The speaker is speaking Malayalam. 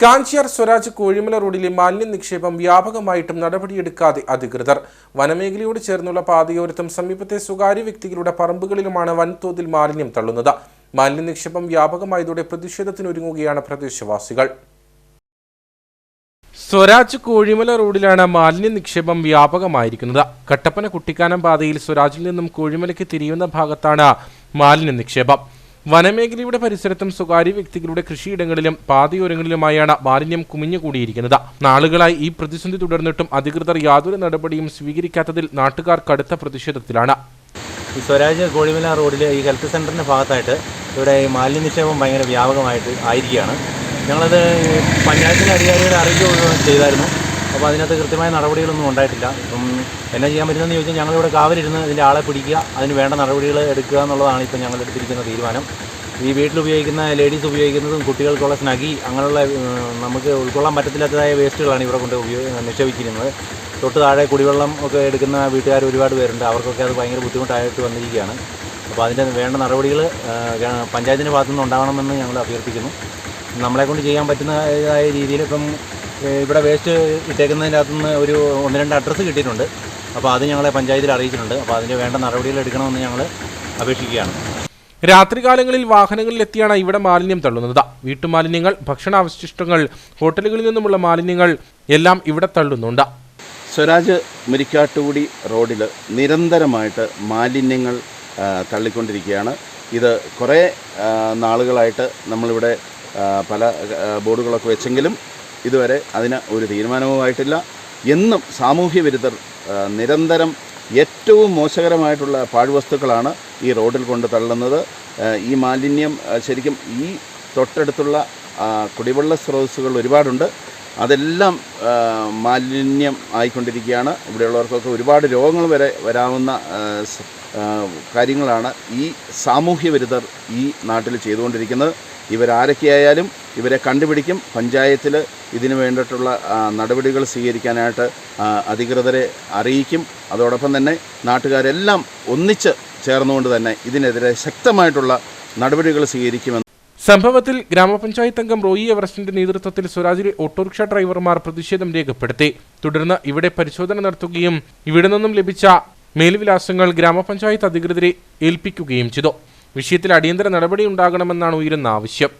കാഞ്ചിയാർ സ്വരാജ് കോഴിമല റോഡിലെ മാലിന്യ നിക്ഷേപം വ്യാപകമായിട്ടും നടപടിയെടുക്കാതെ അധികൃതർ. വനമേഖലയോട് ചേർന്നുള്ള പാതയോരത്തും സമീപത്തെ സ്വകാര്യ വ്യക്തികളുടെ പറമ്പുകളിലുമാണ് വൻതോതിൽ മാലിന്യം തള്ളുന്നത്. മാലിന്യ നിക്ഷേപം വ്യാപകമായതോടെ പ്രതിഷേധത്തിനൊരുങ്ങുകയാണ് പ്രദേശവാസികൾ. സ്വരാജ് കോഴിമല റോഡിലാണ് മാലിന്യ നിക്ഷേപം വ്യാപകമായിരിക്കുന്നത്. കട്ടപ്പന കുട്ടിക്കാനം പാതയിൽ സ്വരാജിൽ നിന്നും കോഴിമലയ്ക്ക് തിരിയുന്ന ഭാഗത്താണ് മാലിന്യ നിക്ഷേപം വനമേഖലയുടെ പരിസരത്തും സ്വകാര്യ വ്യക്തികളുടെ കൃഷിയിടങ്ങളിലും പാതയോരങ്ങളിലുമായാണ് മാലിന്യം കുമിഞ്ഞുകൂടിയിരിക്കുന്നത്. നാളുകളായി ഈ പ്രതിസന്ധി തുടർന്നിട്ടും അധികൃതർ യാതൊരു നടപടിയും സ്വീകരിക്കാത്തതിൽ നാട്ടുകാർ കടുത്ത പ്രതിഷേധത്തിലാണ്. സ്വരാജ് കോഴിമല റോഡിലെ ഈ ഹെൽത്ത് സെന്ററിന്റെ ഭാഗത്തായിട്ട് ഇവിടെ മാലിന്യ നിക്ഷേപം ഭയങ്കര വ്യാപകമായിട്ട് ആയിരിക്കുകയാണ്. ഞങ്ങളത് പഞ്ചായത്തിലെ അധികാരികളെ അറിയിക്കുകയും ചെയ്തായിരുന്നു. അപ്പോൾ അതിനകത്ത് കൃത്യമായ നടപടികളൊന്നും ഉണ്ടായിട്ടില്ല. അപ്പം എന്നാ ചെയ്യാൻ പറ്റുന്നതെന്ന് ചോദിച്ചാൽ ഞങ്ങളിവിടെ കാവലിരുന്ന് ഇതിന്റെ ആളെ പിടിക്കുക അതിന് വേണ്ട നടപടികൾ എടുക്കുക എന്നുള്ളതാണ് ഇപ്പം ഞങ്ങൾ എടുത്തിരിക്കുന്ന തീരുമാനം. ഈ വീട്ടിൽ ഉപയോഗിക്കുന്ന ലേഡീസ് ഉപയോഗിക്കുന്നതും കുട്ടികൾക്കുള്ള സ്നഗി അങ്ങനെയുള്ള നമുക്ക് ഉൾക്കൊള്ളാൻ പറ്റത്തില്ലാത്തതായ വേസ്റ്റുകളാണ് ഇവിടെ കൊണ്ട് ഉപയോഗ നിക്ഷേപിച്ചിരുന്നത്. തൊട്ട് താഴെ കുടിവെള്ളം ഒക്കെ എടുക്കുന്ന വീട്ടുകാർ ഒരുപാട് പേരുണ്ട്. അവർക്കൊക്കെ അത് ഭയങ്കര ബുദ്ധിമുട്ടായിട്ട് വന്നിരിക്കുകയാണ്. അപ്പോൾ അതിന്റെ വേണ്ട നടപടികൾ പഞ്ചായത്തിന്റെ ഭാഗത്തുനിന്ന് ഉണ്ടാവണമെന്ന് ഞങ്ങൾ അഭ്യർത്ഥിക്കുന്നു. നമ്മളെ കൊണ്ട് ചെയ്യാൻ പറ്റുന്നതായ ഏഹ്, ഇവിടെ വേസ്റ്റ് ഇട്ടേക്കുന്നതിന്റെ അകത്തുനിന്ന് ഒരു ഒന്ന് രണ്ട് അഡ്രസ്സ് കിട്ടിയിട്ടുണ്ട്. അപ്പോൾ അത് ഞങ്ങളെ പഞ്ചായത്തിൽ അറിയിച്ചിട്ടുണ്ട്. അപ്പോൾ അതിന് വേണ്ട നടപടികൾ എടുക്കണമെന്ന് ഞങ്ങൾ അപേക്ഷിക്കുകയാണ്. രാത്രികാലങ്ങളിൽ വാഹനങ്ങളിലെത്തിയാണ് ഇവിടെ മാലിന്യം തള്ളുന്നത്. വീട്ടുമാലിന്യങ്ങൾ ഭക്ഷണാവശിഷ്ടങ്ങൾ ഹോട്ടലുകളിൽ നിന്നുമുള്ള മാലിന്യങ്ങൾ എല്ലാം ഇവിടെ തള്ളുന്നുണ്ട്. സ്വരാജ് മുരിക്കാട്ടുകുടി റോഡിൽ നിരന്തരമായിട്ട് മാലിന്യങ്ങൾ തള്ളിക്കൊണ്ടിരിക്കുകയാണ്. ഇത് കുറേ നാളുകളായിട്ട് നമ്മളിവിടെ പല ബോർഡുകളൊക്കെ വെച്ചെങ്കിലും ഇതുവരെ അതിന് ഒരു തീരുമാനവുമായിട്ടില്ല. എന്നും സാമൂഹ്യ വിരുദ്ധർ നിരന്തരം ഏറ്റവും മോശകരമായിട്ടുള്ള പാഴ്വസ്തുക്കളാണ് ഈ റോഡിൽ കൊണ്ട് തള്ളുന്നത്. ഈ മാലിന്യം ശരിക്കും ഈ തൊട്ടടുത്തുള്ള കുടിവെള്ള സ്രോതസ്സുകൾ ഒരുപാടുണ്ട്. അതെല്ലാം മാലിന്യം ആയിക്കൊണ്ടിരിക്കുകയാണ്. ഇവിടെയുള്ളവർക്കൊക്കെ ഒരുപാട് രോഗങ്ങൾ വരെ വരാവുന്ന കാര്യങ്ങളാണ് ഈ സാമൂഹ്യ വിരുദ്ധർ ഈ നാട്ടിൽ ചെയ്തുകൊണ്ടിരിക്കുന്നത്. ഇവരാരൊക്കെയായാലും ഇവരെ കണ്ടുപിടിക്കും. പഞ്ചായത്തിൽ ഇതിന് വേണ്ടിയിട്ടുള്ള നടപടികൾ സ്വീകരിക്കാനായിട്ട് അധികൃതരെ അറിയിക്കും. അതോടൊപ്പം തന്നെ നാട്ടുകാരെല്ലാം ഒന്നിച്ച് ചേർന്നുകൊണ്ട് തന്നെ ഇതിനെതിരെ ശക്തമായിട്ടുള്ള നടപടികൾ സ്വീകരിക്കുമെന്ന് സംഭവത്തിൽ ഗ്രാമപഞ്ചായത്ത് അംഗം റോയി എവറസ്റ്റിന്റെ നേതൃത്വത്തിൽ സ്വരാജിലെ ഓട്ടോറിക്ഷ ഡ്രൈവർമാർ പ്രതിഷേധം രേഖപ്പെടുത്തി. തുടർന്ന് ഇവിടെ പരിശോധന നടത്തുകയും ഇവിടെ നിന്നും ലഭിച്ച മേൽവിലാസങ്ങൾ ഗ്രാമപഞ്ചായത്ത് അധികൃതരെ ഏൽപ്പിക്കുകയും ചെയ്തു. വിഷയത്തിൽ അടിയന്തര നടപടി ഉണ്ടാകണമെന്നാണ് ഉയരുന്ന ആവശ്യം.